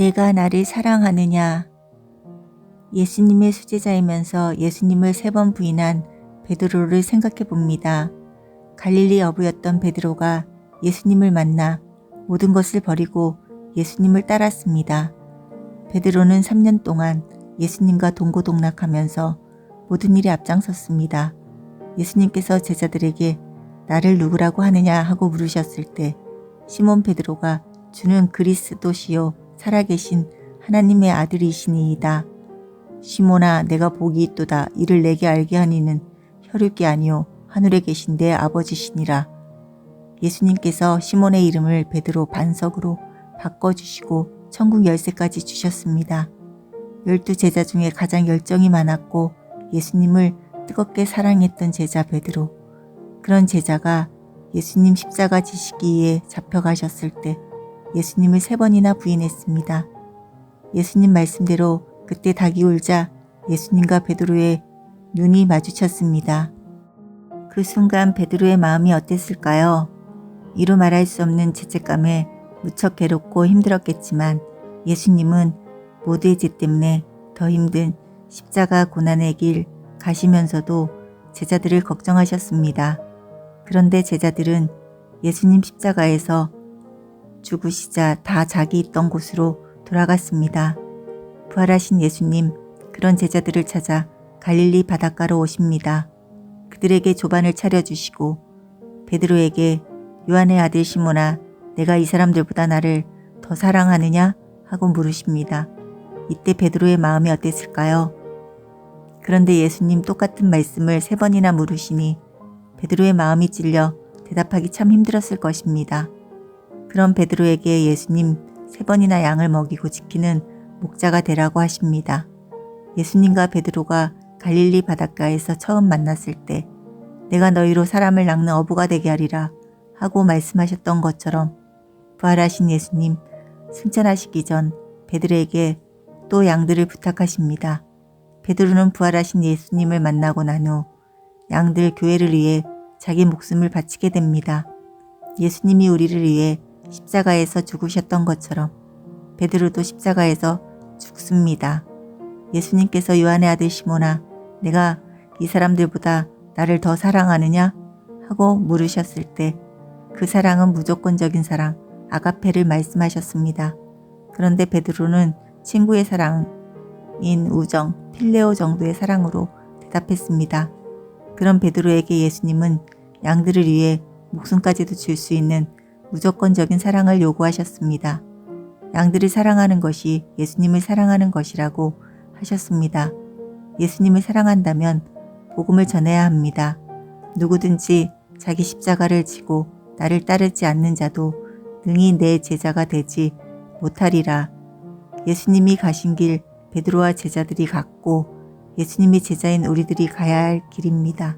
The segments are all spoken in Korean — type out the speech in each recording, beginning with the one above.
내가 나를 사랑하느냐? 예수님의 수제자이면서 예수님을 세 번 부인한 베드로를 생각해 봅니다. 갈릴리 어부였던 베드로가 예수님을 만나 모든 것을 버리고 예수님을 따랐습니다. 베드로는 3년 동안 예수님과 동고동락하면서 모든 일에 앞장섰습니다. 예수님께서 제자들에게 나를 누구라고 하느냐 하고 물으셨을 때 시몬 베드로가 주는 그리스도시요 살아계신 하나님의 아들이시니이다. 시몬아 내가 복이 있도다 이를 내게 알게 하니는 혈육이 아니요 하늘에 계신 내 아버지시니라. 예수님께서 시몬의 이름을 베드로 반석으로 바꿔주시고 천국 열쇠까지 주셨습니다. 열두 제자 중에 가장 열정이 많았고 예수님을 뜨겁게 사랑했던 제자 베드로. 그런 제자가 예수님 십자가 지시기에 잡혀가셨을 때 예수님을 세 번이나 부인했습니다. 예수님 말씀대로 그때 닭이 울자 예수님과 베드로의 눈이 마주쳤습니다. 그 순간 베드로의 마음이 어땠을까요? 이루 말할 수 없는 죄책감에 무척 괴롭고 힘들었겠지만 예수님은 모두의 죄 때문에 더 힘든 십자가 고난의 길 가시면서도 제자들을 걱정하셨습니다. 그런데 제자들은 예수님 십자가에서 죽으시자 다 자기 있던 곳으로 돌아갔습니다. 부활하신 예수님 그런 제자들을 찾아 갈릴리 바닷가로 오십니다. 그들에게 조반을 차려주시고 베드로에게 요한의 아들 시모나 내가 이 사람들보다 나를 더 사랑하느냐 하고 물으십니다. 이때 베드로의 마음이 어땠을까요? 그런데 예수님 똑같은 말씀을 세 번이나 물으시니 베드로의 마음이 찔려 대답하기 참 힘들었을 것입니다. 그런 베드로에게 예수님 세 번이나 양을 먹이고 지키는 목자가 되라고 하십니다. 예수님과 베드로가 갈릴리 바닷가에서 처음 만났을 때 내가 너희로 사람을 낚는 어부가 되게 하리라 하고 말씀하셨던 것처럼 부활하신 예수님 승천하시기 전 베드로에게 또 양들을 부탁하십니다. 베드로는 부활하신 예수님을 만나고 난 후 양들 교회를 위해 자기 목숨을 바치게 됩니다. 예수님이 우리를 위해 십자가에서 죽으셨던 것처럼 베드로도 십자가에서 죽습니다. 예수님께서 요한의 아들 시모나 내가 이 사람들보다 나를 더 사랑하느냐 하고 물으셨을 때 그 사랑은 무조건적인 사랑 아가페를 말씀하셨습니다. 그런데 베드로는 친구의 사랑인 우정 필레오 정도의 사랑으로 대답했습니다. 그런 베드로에게 예수님은 양들을 위해 목숨까지도 줄 수 있는 무조건적인 사랑을 요구하셨습니다. 양들을 사랑하는 것이 예수님을 사랑하는 것이라고 하셨습니다. 예수님을 사랑한다면 복음을 전해야 합니다. 누구든지 자기 십자가를 지고 나를 따르지 않는 자도 능히 내 제자가 되지 못하리라. 예수님이 가신 길 베드로와 제자들이 갔고 예수님이 제자인 우리들이 가야 할 길입니다.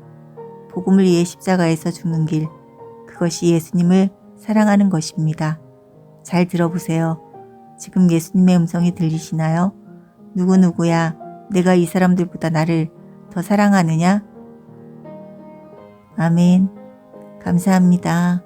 복음을 위해 십자가에서 죽는 길, 그것이 예수님을 사랑하는 것입니다. 잘 들어보세요. 지금 예수님의 음성이 들리시나요? 누구누구야, 내가 이 사람들보다 나를 더 사랑하느냐? 아멘. 감사합니다.